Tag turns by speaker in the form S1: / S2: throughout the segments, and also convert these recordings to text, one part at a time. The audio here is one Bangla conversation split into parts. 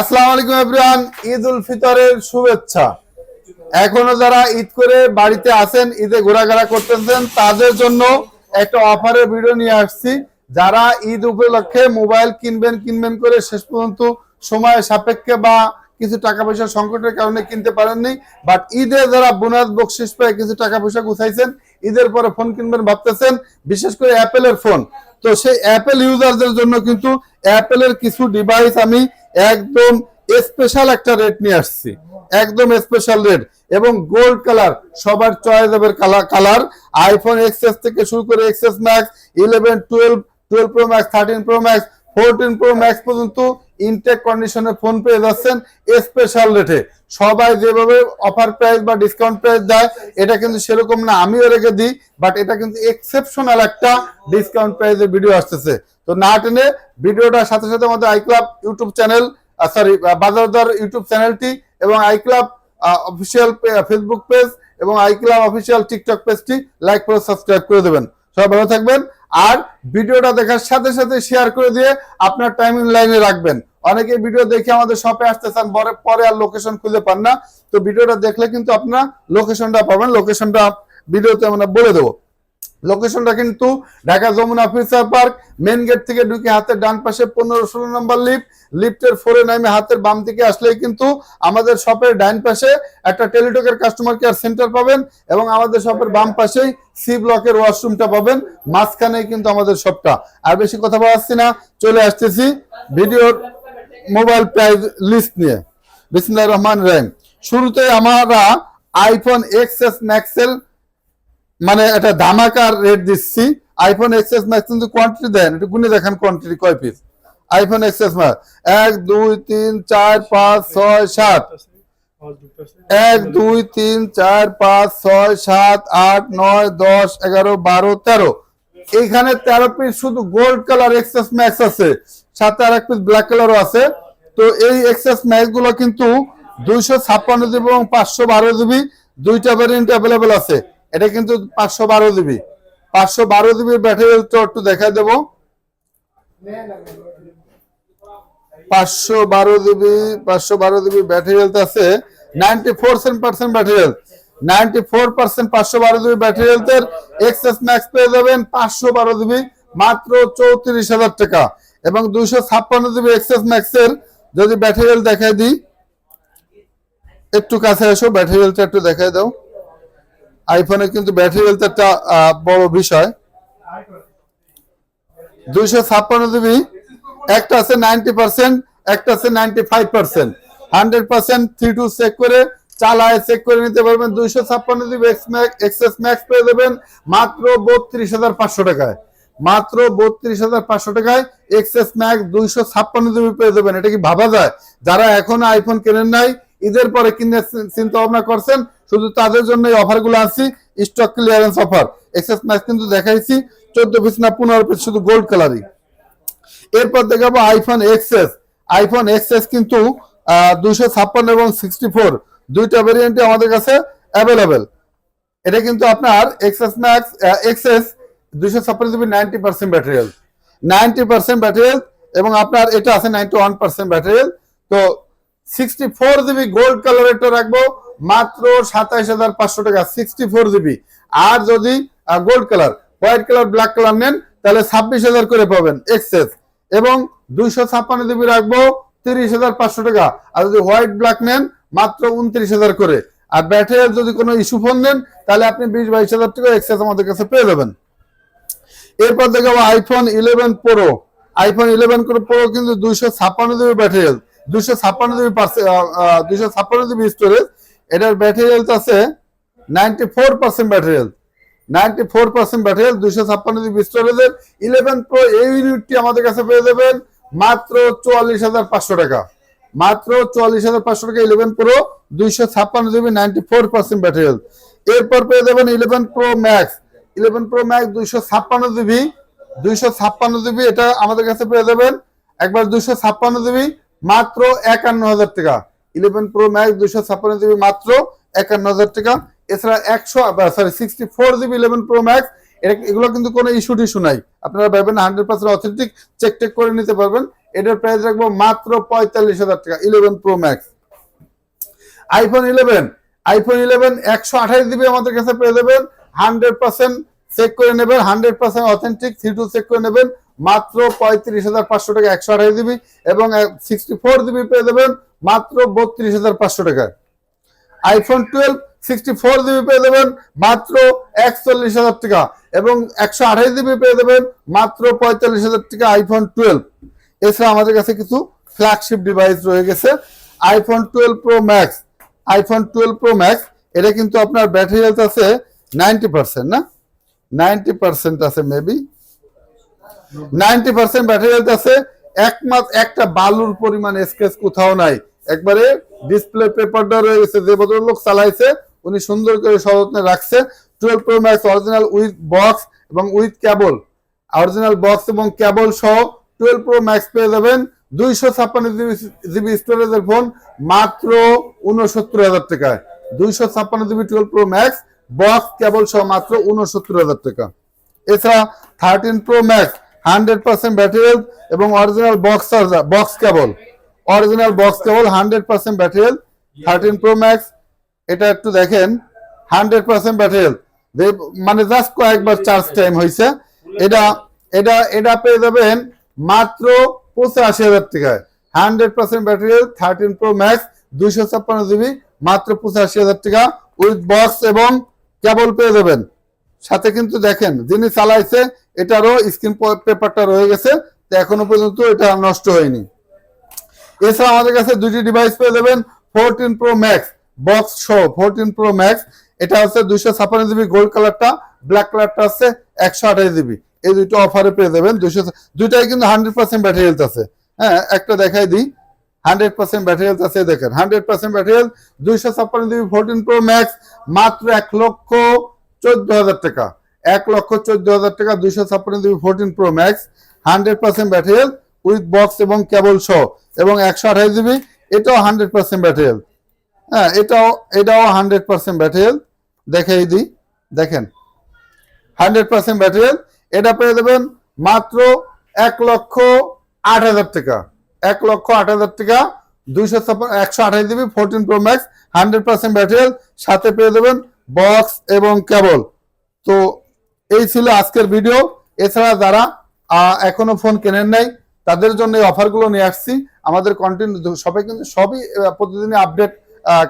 S1: আসসালামু আলাইকুম এভরিওয়ান ঈদ উল ফিতরের শুভেচ্ছা এখনো যারা ঈদ করে বাড়িতে আছেন ঈদে ঘোরাঘোরা করতেছেন তাদের জন্য একটা অফারের ভিডিও নিয়ে আসছি যারা ঈদ উপলক্ষে মোবাইল কিনবেন কিনবেন করে শেষ পর্যন্ত সময় সাপেক্ষে বা কিছু টাকা পয়সার সংকটের কারণে কিনতে পারেননি বাট ঈদে যারা বোনাস বকশিস পায় কিছু টাকা পয়সা গুছাইছেন ঈদের পরে ফোন কিনবেন ভাবতেছেন বিশেষ করে অ্যাপেলের ফোন তো সেই অ্যাপেল ইউজারদের জন্য কিন্তু অ্যাপেলের কিছু ডিভাইস আমি একদম স্পেশাল একটা রেট নিয়ে আসছি একদম স্পেশাল রেট এবং গোল্ড কালার সবার চয়েস হবে কালার কালার আইফোন এক্সএস থেকে শুরু করে XS Max eleven twelve twelve Pro Max thirteen Pro Max fourteen Pro Max পর্যন্ত ইনটেক কন্ডিশনে ফোন পেয়ে যাচ্ছেন স্পেশাল রেটে সবাই যেভাবে অফার প্রাইস বা ডিসকাউন্ট প্রাইস দেয় এটা কিন্তু সেরকম না আমিও রেখে দিই বাট এটা কিন্তু এক্সেপশনাল একটা ডিসকাউন্ট প্রাইসের ভিডিও আসতেছে তো না টেনে ভিডিওটার সাথে সাথে আমাদের আইক্লাব ইউটিউব চ্যানেল সরি বাজারদার ইউটিউব চ্যানেলটি এবং আইক্লাব অফিসিয়াল ফেসবুক পেজ এবং আইক্লাব অফিসিয়াল টিকটক পেজটি লাইক করে সাবস্ক্রাইব করে দেবেন সবাই ভালো থাকবেন আর ভিডিওটা দেখার সাথে সাথে শেয়ার করে দিয়ে আপনার টাইমিং লাইনে রাখবেন অনেকে ভিডিও দেখে আমাদের শপে আসতে চান পরে পরে আর লোকেশন খুঁজে পান না তো ভিডিওটা দেখলে কিন্তু আপনার লোকেশনটা পাবেন লোকেশনটা ভিডিওতে আমরা বলে দেবো লোকেশনটা কিন্তু Dhaka Jamuna Future Park main gate থেকে ঢুকে হাতের ডান পাশে পনেরো ষোলো নম্বর লিফট লিফটের ফোরে নামে হাতের বাম দিকে আসলেই কিন্তু আমাদের শপের ডাইন পাশে একটা টেলিটকের কাস্টমার কেয়ার সেন্টার পাবেন এবং আমাদের শপের বাম পাশেই সি ব্লকের ওয়াশরুমটা পাবেন মাঝখানে কিন্তু আমাদের শপটা আর বেশি কথা বলাচ্ছি না চলে আসতেছি ভিডিওর মোবাইল প্রাইস লিস্ট নিয়ে বিসমুল্লাহ রহমান রহিম শুরুতে আমরা আইফোন এক্স এস ম্যাক্সেল মানে একটা ধামাকার রেট দিচ্ছি আইফোন এস ম্যাক্স কিন্তু কোয়ান্টিটি দেন একটু গুনে দেখেন কোয়ান্টিটি কয় পিস আইফোন এস ম্যাক্স এক দুই তিন চার পাঁচ ছয় সাত এক দুই তিন চার পাঁচ ছয় সাত আট নয় দশ এগারো বারো তেরো এখানে তেরো পিস শুধু গোল্ড কালার এক্সএস ম্যাক্স আছে সাথে আর এক পিস ব্ল্যাক কালারও আছে তো এই এক্সএস ম্যাক্স গুলো কিন্তু দুইশো ছাপ্পান্ন জিবি এবং পাঁচশো বারো জিবি দুইটা ভ্যারিয়েন্ট অ্যাভেলেবেল আছে এটা কিন্তু পাঁচশো বারো দিবি পাঁচশো বারো দিবির ব্যাটারি তো একটু দেখা দেব পাঁচশো বারো দিবি পাঁচশো বারো দিবি ব্যাটারি হেলথ আছে ninety four percent battery health ninety four percent পাঁচশো বারো দিবি ব্যাটারি হেলথের এক্সএস ম্যাক্স পেয়ে যাবেন পাঁচশো বারো দিবি মাত্র চৌত্রিশ হাজার টাকা এবং দুইশো ছাপ্পান্ন দিবি এক্সএস ম্যাক্সের যদি ব্যাটারি হেলথ দেখায় দিই একটু কাছে এসো ব্যাটারি হেলথটা একটু দেখাই দাও আইফোনে কিন্তু ব্যাটারি হেলথ একটা বড় বিষয় দুইশো ছাপ্পান্ন জিবি একটা আছে নাইনটি পার্সেন্ট একটা আছে ninety five percent hundred percent three two check করে চালায় চেক করে নিতে পারবেন দুইশো ছাপ্পান্ন জিবি এক্সেস ম্যাক্স পেয়ে দেবেন মাত্র বত্রিশ হাজার পাঁচশো টাকায় মাত্র বত্রিশ হাজার পাঁচশো টাকায় এক্সেস ম্যাক্স দুইশো ছাপ্পান্ন জিবি পেয়ে দেবেন এটা কি ভাবা যায় যারা এখন আইফোন কেনেন নাই ঈদের পরে কিনে চিন্তা ভাবনা করছেন শুধু তাদের জন্য এই অফারগুলো আনছি stock clearance offer XS Max কিন্তু দেখাইছি চোদ্দ পিস না পনেরো পিস শুধু গোল্ড কালারই এরপর দেখাবো আইফোন এক্সএস আইফোন এক্সএস কিন্তু দুইশো ছাপ্পান্ন এবং সিক্সটি ফোর দুইটা ভেরিয়েন্টে আমাদের কাছে অ্যাভেলেবেল এটা কিন্তু আপনার এক্সএস ম্যাক্স এক্সএস দুইশো ছাপ্পান্ন জিবি নাইনটি পার্সেন্ট ব্যাটারিয়াল নাইনটি পার্সেন্ট ব্যাটারিয়াল এবং আপনার এটা আছে নাইনটি ওয়ান পার্সেন্ট ব্যাটারিয়াল তো sixty four GB gold colour রাখবো মাত্র সাতাইশ হাজার পাঁচশো টাকা সিক্সটি ফোর জিবি আর যদি gold colour white colour black colour নেন তাহলে ছাব্বিশ হাজার করে পাবেন এক্সেস এবং দুইশো ছাপ্পান্ন জিবি রাখবো তিরিশ হাজার পাঁচশো টাকা আর যদি হোয়াইট ব্ল্যাক নেন মাত্র উনত্রিশ হাজার করে আর ব্যাটারির যদি কোনো ইস্যু ফোন নেন তাহলে আপনি বিশ বাইশ হাজার টাকা এক্সেস আমাদের কাছে পেয়ে যাবেন এরপর দেখাবো iPhone eleven Pro iPhone eleven Pro কিন্তু দুইশো ছাপ্পান্ন ব্যাটারি দুশো ছাপ্পান্ন জিবি দুশো ছাপ্পান্ন জিবি স্টোরেজ এটার ব্যাটারি হেলথ আছে ninety four percent battery health ninety four percent battery health দুশো ছাপ্পান্ন জিবি স্টোরেজের ইলেভেন প্রো এই ইউনিটটি আমাদের কাছে পেয়ে দেবেন মাত্র চুয়াল্লিশ হাজার পাঁচশো টাকা মাত্র চুয়াল্লিশ হাজার পাঁচশো টাকা ইলেভেন প্রো দুইশো ছাপ্পান্ন GB ninety four percent battery health এরপর পেয়ে যাবেন eleven Pro Max eleven Pro Max দুইশো ছাপ্পান্ন জিবি দুইশো ছাপ্পান্ন জিবি এটা আমাদের কাছে পেয়ে যাবেন একবার দুইশো ছাপ্পান্ন জিবি মাত্র একান্ন হাজার টাকা ইলেভেন প্রো ম্যাক্স দুশো ছাপ্পান্ন জিবি মাত্র একান্ন হাজার টাকা এছাড়া একশো sorry sixty four GB eleven Pro Max এগুলো কিন্তু কোনো ইস্যু টিস্যু নাই আপনারা ভাবেন hundred percent authentic check tech করে নিতে পারবেন এটার প্রাইস রাখবো মাত্র পঁয়তাল্লিশ হাজার টাকা eleven Pro Max iPhone eleven iPhone eleven একশো আঠাশ জিবি আমাদের কাছে পেয়ে যাবেন হান্ড্রেড পার্সেন্ট চেক করে নেবেন hundred percent authentic three two check করে নেবেন মাত্র পঁয়ত্রিশ হাজার পাঁচশো টাকা একশো আড়াই জিবি এবং সিক্সটি ফোর জিবি পেয়ে দেবেন মাত্র বত্রিশ হাজার পাঁচশো টাকায় iPhone twelve sixty four GB পেয়ে দেবেন মাত্র একচল্লিশ হাজার টাকা এবং একশো আড়াই জিবি পেয়ে দেবেন মাত্র পঁয়তাল্লিশ হাজার টাকা আইফোন টুয়েলভ এছাড়া আমাদের কাছে কিছু ফ্ল্যাগশিপ ডিভাইস রয়ে গেছে iPhone twelve Pro Max iPhone twelve Pro Max এটা কিন্তু আপনার ব্যাটারি হেলথ আছে নাইনটি পার্সেন্ট না নাইনটি পার্সেন্ট আছে maybe ninety percent battery health আছে একমাত্র একটা বালুর পরিমাণ স্কেচ কোথাও নাই একবারে ডিসপ্লে পেপারটা রয়ে গেছে যে ভদ্রলোক চালাইছে উনি সুন্দর করে সযত্নে রাখছে twelve Pro Max original with box এবং উইথ ক্যাবল অরিজিনাল বক্স এবং ক্যাবল সহ টুয়েলভ প্রো ম্যাক্স পেয়ে যাবেন দুইশো ছাপ্পান্ন জিবি জিবি স্টোরেজের ফোন মাত্র উনসত্তর হাজার টাকায় দুইশো ছাপ্পান্ন GB twelve Pro Max box cable সহ মাত্র উনসত্তর হাজার টাকা এছাড়া thirteen Pro Max hundred percent battery এবং original box charger box cable original box cable hundred percent battery thirteen Pro Max এটা একটু দেখেন হান্ড্রেড পার্সেন্ট ব্যাটারিয়াল মানে জাস্ট কয়েকবার চার্জ টাইম হয়েছে এটা এটা এটা পেয়ে যাবেন মাত্র পঁচাশি হাজার টাকায় hundred percent battery thirteen Pro Max দুইশো ছাপ্পান্ন জিবি মাত্র পঁচাশি হাজার টাকা উইথ বক্স এবং কেবল পেয়ে যাবেন সাথে কিন্তু দেখেন যিনি চালাইছে এটারও স্ক্রিন পেপারটা রয়ে গেছে তো এখনো পর্যন্ত এটা নষ্ট হয়নি এছাড়া আমাদের কাছে দুটি ডিভাইস পেয়ে যাবেন ফোরটিন প্রো ম্যাক্স বক্স শো ফোরটিন প্রো ম্যাক্স এটা হচ্ছে দুইশো ছাপান্ন জিবি গোল্ড কালারটা ব্ল্যাক কালারটা হচ্ছে একশো আঠাশ জিবি এই দুটো অফারে পেয়ে যাবেন দুইশো দুইটাই কিন্তু হান্ড্রেড পার্সেন্ট ব্যাটারি হেলথ আছে হ্যাঁ একটা দেখাই দিই হান্ড্রেড পার্সেন্ট ব্যাটারি হেলথ আছে দেখেন হান্ড্রেড পার্সেন্ট ব্যাটারি হেলথ দুইশো ছাপান্ন জিবি ফোরটিন প্রো ম্যাক্স মাত্র এক লক্ষ চোদ্দ হাজার টাকা এক লক্ষ চোদ্দ হাজার টাকা দুইশো ছাপ্পান্ন GB fourteen Pro Max hundred percent ব্যাটারিয়াল উইথ বক্স এবং কেবল সহ এবং একশো আঠাশ জিবি এটাও হান্ড্রেড পার্সেন্ট ব্যাটারিয়াল হ্যাঁ এটাও এটাও হান্ড্রেড পার্সেন্ট ব্যাটারিয়াল হেলথ দেখাই দিই দেখেন হান্ড্রেড পার্সেন্ট ব্যাটারিয়াল এটা পেয়ে দেবেন মাত্র এক লক্ষ আট হাজার টাকা এক লক্ষ আট হাজার টাকা দুইশো ছাপ্পান্ন একশো আঠাশ GB fourteen Pro Max hundred percent ব্যাটারিয়াল সাথে পেয়ে দেবেন বক্স এবং কেবল তো এই ছিল আজকের ভিডিও এছাড়া যারা এখনো ফোন কেনেন নাই তাদের জন্য এই অফারগুলো নিয়ে আসছি আমাদের কন্টিনিউ সবে কিন্তু সবই প্রতিদিনই আপডেট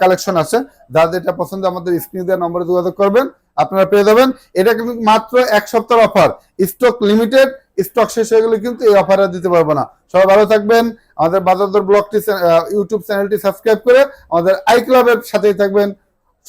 S1: কালেকশন আছে যারা যেটা পছন্দ আমাদের স্ক্রিনে দেওয়া নম্বরে যোগাযোগ করবেন আপনারা পেয়ে যাবেন এটা কিন্তু মাত্র এক সপ্তাহ অফার স্টক লিমিটেড স্টক শেষ হয়ে গেলে কিন্তু এই অফার দিতে পারবো না সবাই ভালো থাকবেন আমাদের বাজারদর ব্লগটি ইউটিউব চ্যানেলটি সাবস্ক্রাইব করে আমাদের আই ক্লাবের সাথেই থাকবেন